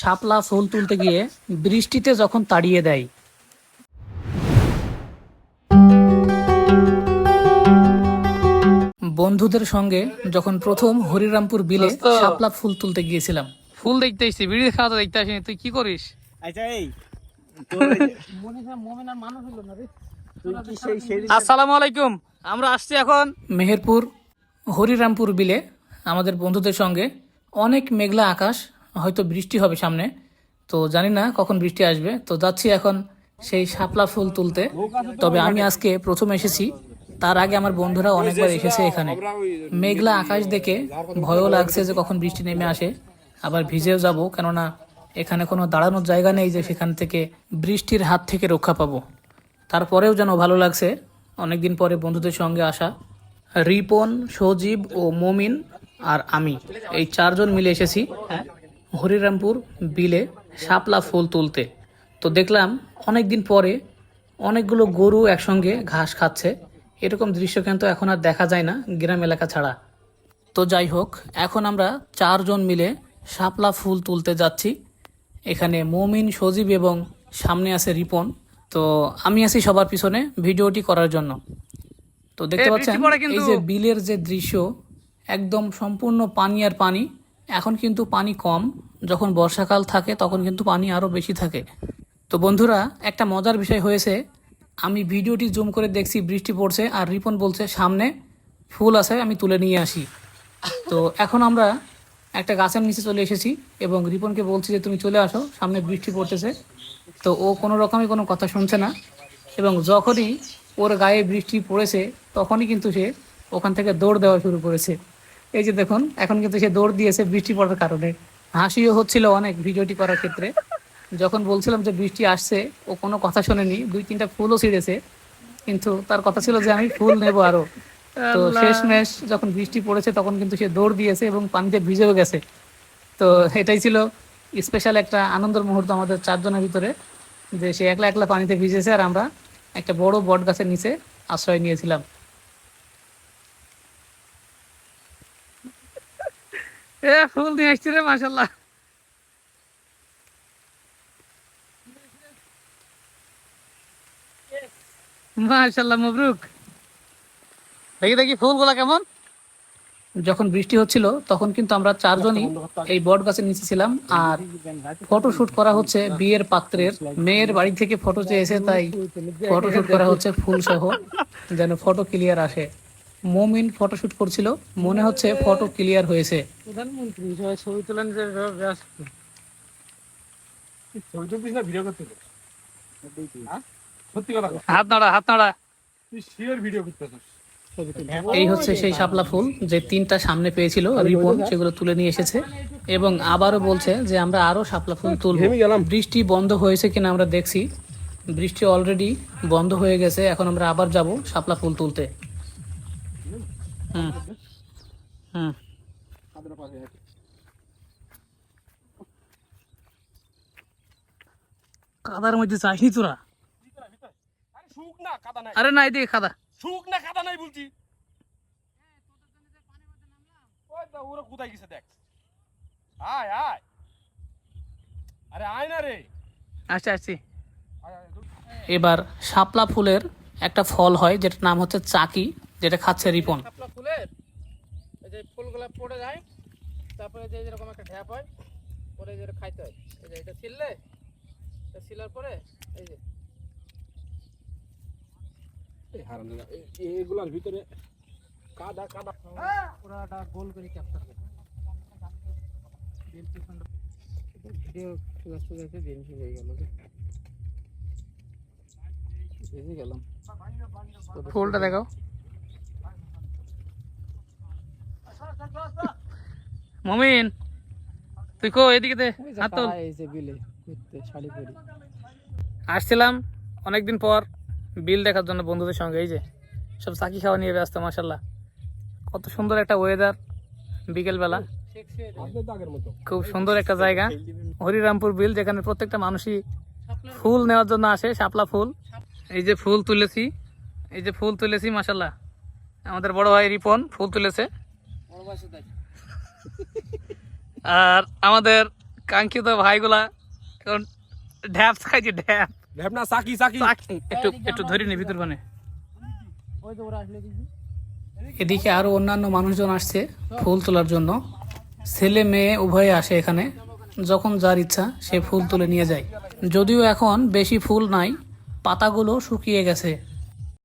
শাপলা ফুল তুলতে গিয়ে বৃষ্টিতে যখন তাড়িয়ে দেয়। বন্ধুদের সঙ্গে যখন প্রথম হরিরামপুর বিলে শাপলা ফুল তুলতে গিয়েছিলাম। ফুল দেখতে এসছি বিড়ি খাওয়া তো দেখতে আসিনি। তুই কি করিস? আচ্ছা এই। আসসালামু আলাইকুম আমরা আসছি এখন। মেহেরপুর হরিরামপুর বিলে আমাদের বন্ধুদের সঙ্গে অনেক মেঘলা আকাশ হয়তো বৃষ্টি হবে সামনে। তো জানি না কখন বৃষ্টি আসবে। তো যাচ্ছি এখন সেই শাপলা ফুল তুলতে। তবে আমি আজকে প্রথম এসেছি। তার আগে আমার বন্ধুরা অনেকবার এসেছে এখানে। মেঘলা আকাশ দেখে ভয়ও লাগছে যে কখন বৃষ্টি নেমে আসে। আবার ভিজেও যাব, কেননা এখানে কোনো দাঁড়ানোর জায়গা নেই যে সেখান থেকে বৃষ্টির হাত থেকে রক্ষা পাবো। তারপরেও যেন ভালো লাগছে। অনেকদিন পরে বন্ধুদের সঙ্গে আসা। রিপন, সজীব ও মমিন আর আমি। এই চারজন মিলে এসেছি। হরিরামপুর বিলে শাপলা ফুল তুলতে। তো দেখলাম অনেক দিন পরে অনেকগুলো গরু একসঙ্গে ঘাস খাচ্ছে। এরকম দৃশ্য কিন্তু এখন আর দেখা যায় না গ্রাম এলাকা ছাড়া। তো যাই হোক এখন আমরা চারজন মিলে শাপলা ফুল তুলতে যাচ্ছি। এখানে মমিন সজীব এবং সামনে আছে রিপন। তো আমি আছি সবার পিছনে ভিডিওটি করার জন্য। তো দেখতে পাচ্ছেন। এই যে বিলের যে দৃশ্য একদম সম্পূর্ণ পানি আর পানি। এখন কিন্তু পানি কম, যখন বর্ষাকাল থাকে তখন কিন্তু পানি আরও বেশি থাকে। তো বন্ধুরা, একটা মজার বিষয় হয়েছে, আমি ভিডিওটি জুম করে দেখছি, বৃষ্টি পড়ছে আর রিপন বলছে, সামনে ফুল আছে, আমি তুলে নিয়ে আসি। তো এখন আমরা একটা গাছের নিচে চলে এসেছি এবং রিপনকে বলছি যে, তুমি চলে আসো, সামনে বৃষ্টি পড়তেছে। তো ও কোনো রকমই কোনো কথা শুনছে না এবং যখনই ওর গায়ে বৃষ্টি পড়েছে, তখনই কিন্তু সে ওখান থেকে দৌড় দেওয়া শুরু করেছে। এই যে দেখুন এখন কিন্তু সে দৌড় দিয়েছে বৃষ্টি পড়ার কারণে। হাসিও হচ্ছিল অনেক ভিডিওটি করার ক্ষেত্রে। যখন বলছিলাম যে বৃষ্টি আসছে ও কোনো কথা শোনেনি দুই তিনটা ফুলও ছিঁড়েছে। কিন্তু তার কথা ছিল যে আমি ফুল নেব আরও। তো শেষমেশ যখন বৃষ্টি পড়েছে তখন কিন্তু সে দৌড় দিয়েছে এবং পানিতে ভিজেও গেছে। তো এটাই ছিল স্পেশাল একটা আনন্দের মুহূর্ত আমাদের চারজনের ভিতরে যে সে একলা একলা পানিতে ভিজেছে আর আমরা একটা বড় বট গাছের নিচে আশ্রয় নিয়েছিলাম। এ ফুল নিয়ে আসছি রে মাশাল্লাহ মবরুক। দেখি দেখি ফুলগুলা কেমন? যখন বৃষ্টি হচ্ছিল তখন কিন্তু আমরা চারজনই এই বট গাছের নিচে ছিলাম আর ফটো শুট করা হচ্ছে বিয়ের পাত্রের। মেয়ের বাড়ি থেকে ফটো চেয়েছে তাই ফটো শুট করা হচ্ছে ফুল সহ যেন ফটো ক্লিয়ার আসে। মমিন ফটোশুট করছিল। মনে হচ্ছে ফটো ক্লিয়ার হয়েছে। প্রধানমন্ত্রী সবাই ছবি তোলেন যে ব্যস্ত। ছবি তুলছিস না ভিডিও করতে সত্যি কথা হাত নাড়া হাত নাড়া। তুই শিওর ভিডিও করতেছিস। এই হচ্ছে সেই শাপলা ফুল যে তিনটা সামনে পেয়েছিল রিপন সেগুলো তুলে নিয়ে এসেছে। এবং আবারও বলছে যে আমরা আরও শাপলা ফুল তুলবো। বৃষ্টি বন্ধ হয়েছে কিনা আমরা দেখছি। বৃষ্টি অলরেডি বন্ধ হয়ে গেছে এখন আমরা আবার যাব শাপলা ফুল তুলতে। কাদার মধ্যে চাইনি তোরা? আরে না এদিকে খাদা শুক না কাদা। নাই বলছি দেখ আয় আয় আরে আয় না রে দূর। এবার শাপলা ফুলের একটা ফল হয়, যেটার নাম হচ্ছে চাকি। যেটা খাচ্ছে রিপন। ফুলের এই যে ফুলগুলা পড়ে যায় তারপরে যে এরকম একটা ঢ্যাপ হয় পরে যেটা খাইতে হয়। এই যে এটা ছিললে এটা ছিলার পরে এই যে। এগুলার ভিতরে কাদা কাদা। পুরাটা গোল করে ক্যাপচার ভিডিও হয়ে গেল গেলাম। ফুলটা দেখাও। মমিন তুই কো এদিকে দে হাত তোল। আসছিলাম অনেকদিন পর বিল দেখার জন্য বন্ধুদের সঙ্গে এই যে সব চাকি খাওয়া নিয়ে ব্যস্ত মাসাল্লাহ কত সুন্দর একটা ওয়েদার বিকেলবেলা। খুব সুন্দর একটা জায়গা। হরিরামপুর বিল যেখানে প্রত্যেকটা মানুষই ফুল নেওয়ার জন্য আসে শাপলা ফুল। এই যে ফুল তুলেছি এই যে ফুল তুলেছি মাসাল্লাহ আমাদের বড় ভাই রিপন ফুল তুলেছে। আর আমাদের কাঙ্ক্ষিত ভাইগুলা এখন ঢ্যাপ খাইছে ঢ্যাপ। ঢেপনা সাকি সাকি। একটু একটু ধরে নি ভিতর মানে। এদিকে আরও অন্যান্য মানুষজন আসছে ফুল তোলার জন্য। ছেলে মেয়ে উভয়ে আসে এখানে। যখন যার ইচ্ছা সে ফুল তুলে নিয়ে যায়। যদিও এখন বেশি ফুল নাই পাতাগুলো শুকিয়ে গেছে।